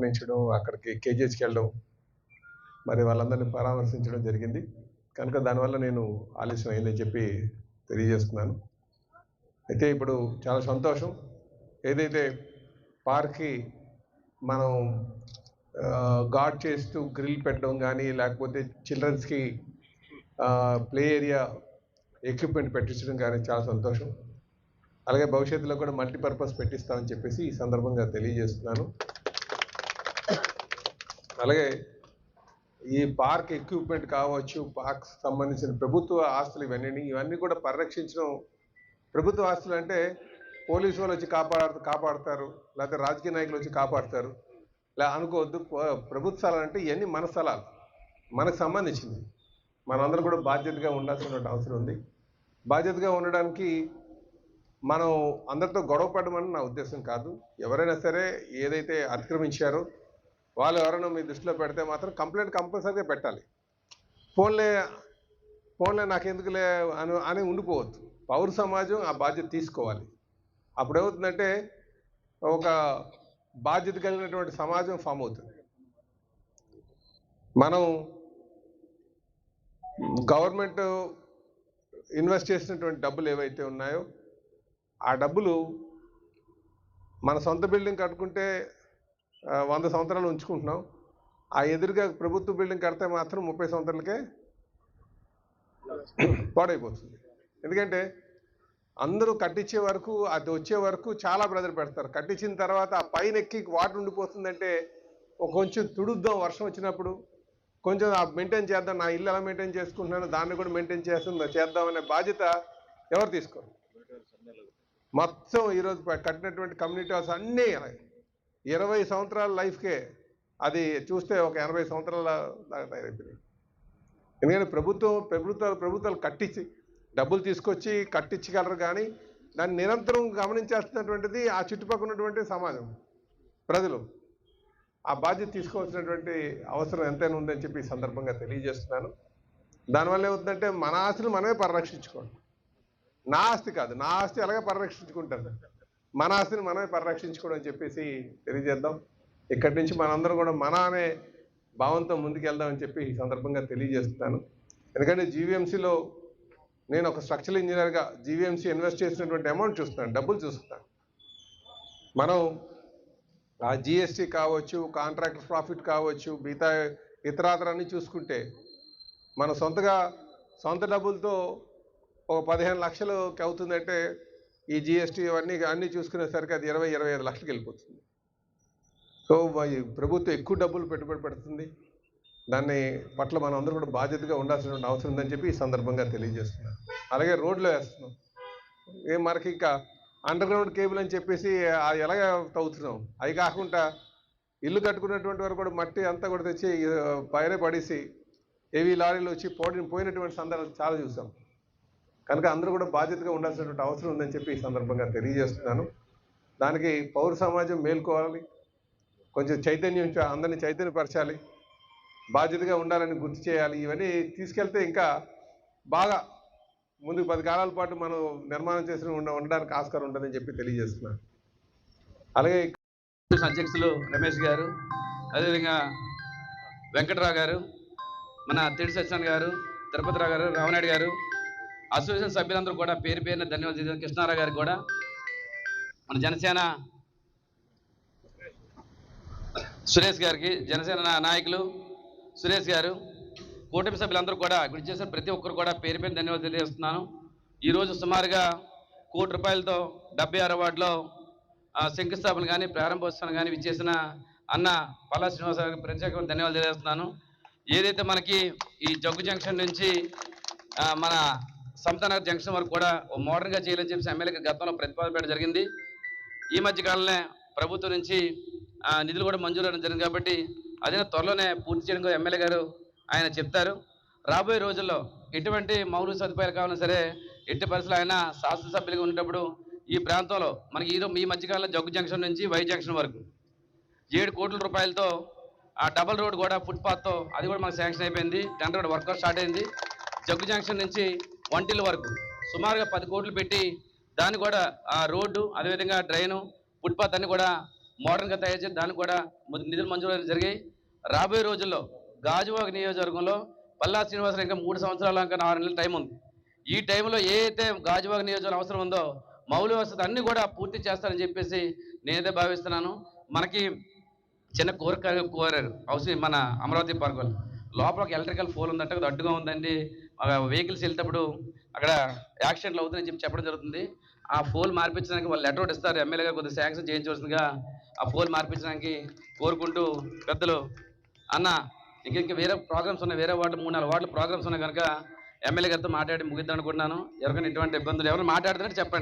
మరణించడం అక్కడికి కేజీహెచ్కి వెళ్ళడం మరి వాళ్ళందరినీ పరామర్శించడం జరిగింది. కనుక దానివల్ల నేను ఆలస్యం అయిందని చెప్పి తెలియజేస్తున్నాను అయితే ఇప్పుడు చాలా సంతోషం. ఏదైతే పార్క్కి మనం గాడ్ చేస్తూ గ్రిల్ పెట్టడం కానీ లేకపోతే చిల్డ్రన్స్కి ప్లే ఏరియా ఎక్విప్మెంట్ పెట్టించడం కానీ చాలా సంతోషం. అలాగే భవిష్యత్తులో కూడా మల్టీపర్పస్ పెట్టిస్తామని చెప్పేసి ఈ సందర్భంగా తెలియజేస్తున్నాను. అలాగే ఈ పార్క్ ఎక్విప్మెంట్ కావచ్చు పార్క్ సంబంధించిన ప్రభుత్వ ఆస్తులు ఇవన్నీ ఇవన్నీ కూడా పరిరక్షించడం ప్రభుత్వ ఆస్తులు అంటే పోలీసు వాళ్ళు వచ్చి కాపాడు కాపాడతారు లేకపోతే రాజకీయ నాయకులు వచ్చి కాపాడతారు. లే అనుకోవద్దు. ప్రభుత్వ స్థలాలు అంటే ఇవన్నీ మన స్థలాలు. మనకు సంబంధించింది. మనందరం కూడా బాధ్యతగా ఉండాల్సిన అవసరం ఉంది. బాధ్యతగా ఉండడానికి మనం అందరితో గొడవ పడమని నా ఉద్దేశం కాదు. ఎవరైనా సరే ఏదైతే అతిక్రమించారో వాళ్ళు ఎవరైనా మీ దృష్టిలో పెడితే మాత్రం కంప్లైంట్ కంపల్సరీగా పెట్టాలి. ఫోన్లే ఫోన్లే నాకెందుకులే అని అని ఉండిపోవద్దు. పౌర సమాజం ఆ బాధ్యత తీసుకోవాలి. అప్పుడు ఏమవుతుందంటే ఒక బాధ్యత కలిగినటువంటి సమాజం ఫామ్ అవుతుంది. మనం గవర్నమెంట్ ఇన్వెస్ట్ చేసినటువంటి డబ్బులు ఏవైతే ఉన్నాయో ఆ డబ్బులు మన సొంత బిల్డింగ్ కట్టుకుంటే వంద సంవత్సరాలు ఉంచుకుంటున్నాం. ఆ ఎదురుగా ప్రభుత్వ బిల్డింగ్ కడితే మాత్రం ముప్పై సంవత్సరాలకే పాడైపోతుంది. ఎందుకంటే అందరూ కట్టించే వరకు అది వచ్చే వరకు చాలా బ్రదర్ పెడతారు. కట్టించిన తర్వాత ఆ పైన ఎక్కి వాటర్ ఉండిపోతుందంటే కొంచెం తుడుద్దాం వర్షం వచ్చినప్పుడు. కొంచెం మెయింటైన్ చేద్దాం నా ఇల్లు ఎలా మెయింటైన్ చేసుకుంటున్నాను దాన్ని కూడా మెయింటైన్ చేస్తుందో చేద్దాం అనే బాధ్యత ఎవరు తీసుకోరు. మొత్తం ఈరోజు కట్టినటువంటి కమ్యూనిటీ హౌస్ అన్నీ అలాగే. ఇరవై సంవత్సరాల లైఫ్కే అది చూస్తే ఒక ఎనభై సంవత్సరాల దాకా తయారైపోయింది ఎందుకంటే ప్రభుత్వం ప్రభుత్వాలు ప్రభుత్వాలు కట్టించి డబ్బులు తీసుకొచ్చి కట్టించగలరు కానీ దాన్ని నిరంతరం గమనించాల్సినటువంటిది ఆ చుట్టుపక్కల ఉన్నటువంటి సమాజం ప్రజలు. ఆ బాధ్యత తీసుకోవాల్సినటువంటి అవసరం ఎంతైనా ఉందని చెప్పి సందర్భంగా తెలియజేస్తున్నాను. దానివల్ల ఏమవుతుందంటే మన ఆస్తిని మనమే పరిరక్షించుకోండి నా ఆస్తి కాదు నా ఆస్తి అలాగే పరిరక్షించుకుంటాను మన ఆస్తిని మనమే పరిరక్షించుకోవడం అని చెప్పేసి తెలియజేద్దాం. ఇక్కడి నుంచి మనందరం కూడా మన అనే భావంతో ముందుకెళ్దామని చెప్పి ఈ సందర్భంగా తెలియజేస్తున్నాను. ఎందుకంటే జీవీఎంసీలో నేను ఒక స్ట్రక్చరల్ ఇంజనీర్గా జీవీఎంసీ ఇన్వెస్ట్ చేసినటువంటి అమౌంట్ చూస్తున్నాను డబ్బులు చూస్తున్నాను. మనం ఆ జిఎస్టీ కావచ్చు కాంట్రాక్టర్ ప్రాఫిట్ కావచ్చు మిగతా ఇతరాతరాన్ని చూసుకుంటే మన సొంతగా సొంత డబ్బులతో ఒక పదిహేను లక్షలకి అవుతుందంటే ఈ జిఎస్టీ ఇవన్నీ అన్నీ చూసుకునేసరికి అది ఇరవై ఇరవై ఐదు లక్షలకి వెళ్ళిపోతుంది. సో ఈ ప్రభుత్వం ఎక్కువ డబ్బులు పెట్టుబడి పెడుతుంది. దాన్ని పట్ల మనం అందరూ కూడా బాధ్యతగా ఉండాల్సిన అవసరం ఉందని చెప్పి ఈ సందర్భంగా తెలియజేస్తున్నాను. అలాగే రోడ్లో వేస్తున్నాం. ఏ మనకి ఇంకా అండర్ గ్రౌండ్ కేబుల్ అని చెప్పేసి అది ఎలాగ తవ్వుతున్నాం? అవి కాకుండా ఇల్లు కట్టుకున్నటువంటి వారు కూడా మట్టి అంతా కూడా తెచ్చి పైరే పైన పడేసి ఏవి లారీలు వచ్చి పోటీ పోయినటువంటి సందర్భాలు చాలా చూసాం. కనుక అందరూ కూడా బాధ్యతగా ఉండాల్సినటువంటి అవసరం ఉందని చెప్పి ఈ సందర్భంగా తెలియజేస్తున్నాను. దానికి పౌర సమాజం మేల్కోవాలి. కొంచెం చైతన్యం చ- అందరినీ చైతన్యపరచాలి. బాధ్యతగా ఉండాలని గుర్తు చేయాలి. ఇవన్నీ తీసుకెళ్తే ఇంకా బాగా ముందు పది కాలాల పాటు మనం నిర్మాణం చేసి ఉండడానికి ఆస్కారం ఉంటుందని చెప్పి తెలియజేస్తున్నాను. అలాగే అధ్యక్షులు రమేష్ గారు అదేవిధంగా వెంకటరావు గారు మన తిడి సత్యనారాయణ గారు తిరుపతిరావు గారు రామనాయుడు గారు అసోసియేషన్ సభ్యులందరూ కూడా పేరు పేరున ధన్యవాదాలు కృష్ణారావు గారికి కూడా. మన జనసేన సురేష్ గారికి జనసేన నాయకులు సురేష్ గారు కూటమి సభ్యులందరూ కూడా గుడి చేసిన ప్రతి ఒక్కరు కూడా పేరు పేరు ధన్యవాదాలు తెలియజేస్తున్నాను. ఈరోజు సుమారుగా కోటి రూపాయలతో డెబ్బై ఆరు వార్డులో శంకుస్థాపన కానీ ప్రారంభోత్సవం కానీ విచ్చేసిన అన్న పల్లా శ్రీనివాసరావు గారికి ప్రత్యేకమైన ధన్యవాదాలు తెలియజేస్తున్నాను. ఏదైతే మనకి ఈ జగ్గు జంక్షన్ నుంచి మన సంతానగర్ జంక్షన్ వరకు కూడా మోడర్న్గా చేయాలని చెప్పి ఎమ్మెల్యేకి గతంలో ప్రతిపాదన పెట్టడం జరిగింది. ఈ మధ్య కాలంలో ప్రభుత్వం నుంచి నిధులు కూడా మంజూరు అవ్వడం జరిగింది కాబట్టి అదే త్వరలోనే పూర్తి చేయడం ఎమ్మెల్యే గారు ఆయన చెప్తారు. రాబోయే రోజుల్లో ఎటువంటి మౌలిక సదుపాయాలు కావాలన్నా సరే ఎట్టి పరిస్థితులు ఆయన శాసనసభ్యులుగా ఉండేటప్పుడు ఈ ప్రాంతంలో మనకి ఈ ఈ మధ్యకాలంలో జగ్గు జంక్షన్ నుంచి వై జంక్షన్ వరకు ఏడు కోట్ల రూపాయలతో ఆ డబల్ రోడ్ కూడా ఫుట్పాత్తో అది కూడా మనకు శాంక్షన్ అయిపోయింది. టెండర్ వర్క్ స్టార్ట్ అయింది. జగ్గు జంక్షన్ నుంచి వంటిల్ వరకు. సుమారుగా పది కోట్లు పెట్టి దాన్ని కూడా ఆ రోడ్డు అదేవిధంగా డ్రైను ఫుట్పాత్ అన్ని కూడా మోడర్న్గా తయారు చేసి దానికి కూడా నిధులు మంజూరు జరిగాయి. రాబోయే రోజుల్లో గాజువాక నియోజకవర్గంలో పల్లా శ్రీనివాసరావు ఇంకా మూడు సంవత్సరాల ఇంకా నాలుగు నెలల టైం ఉంది. ఈ టైంలో ఏ అయితే గాజువాక నియోజకవర్గం అవసరం ఉందో మౌలిక వసతి అన్నీ కూడా పూర్తి చేస్తారని చెప్పేసి నేనైతే భావిస్తున్నాను. మనకి చిన్న కోరిక కోరారు. అవసరం మన అమరావతి పార్క్ వాళ్ళు లోపల ఒక ఎలక్ట్రికల్ ఫోల్ ఉందంటే అడ్డుగా ఉందండి. వెహికల్స్ వెళ్తేటప్పుడు అక్కడ యాక్సిడెంట్లు అవుతున్నాయని చెప్పి చెప్పడం జరుగుతుంది. ఆ ఫోన్ మార్పించడానికి వాళ్ళు లెటర్ ఒకటి ఇస్తారు. ఎమ్మెల్యే గారు కొద్దిగా శాంక్షన్ చేయించవలసిందిగా ఆ ఫోన్ మార్పించడానికి కోరుకుంటూ పెద్దలు అన్న ఇంక ఇంకా వేరే ప్రోగ్రామ్స్ ఉన్నాయి. వేరే వార్డు మూడు నాలుగు వార్డులు ప్రోగ్రామ్స్ ఉన్నాయి కనుక ఎమ్మెల్యే గారితో మాట్లాడి ముగిద్దాం అనుకుంటున్నాను. ఎవరికైనా ఇటువంటి ఇబ్బందులు ఎవరైనా మాట్లాడుతున్నట్టు చెప్పండి.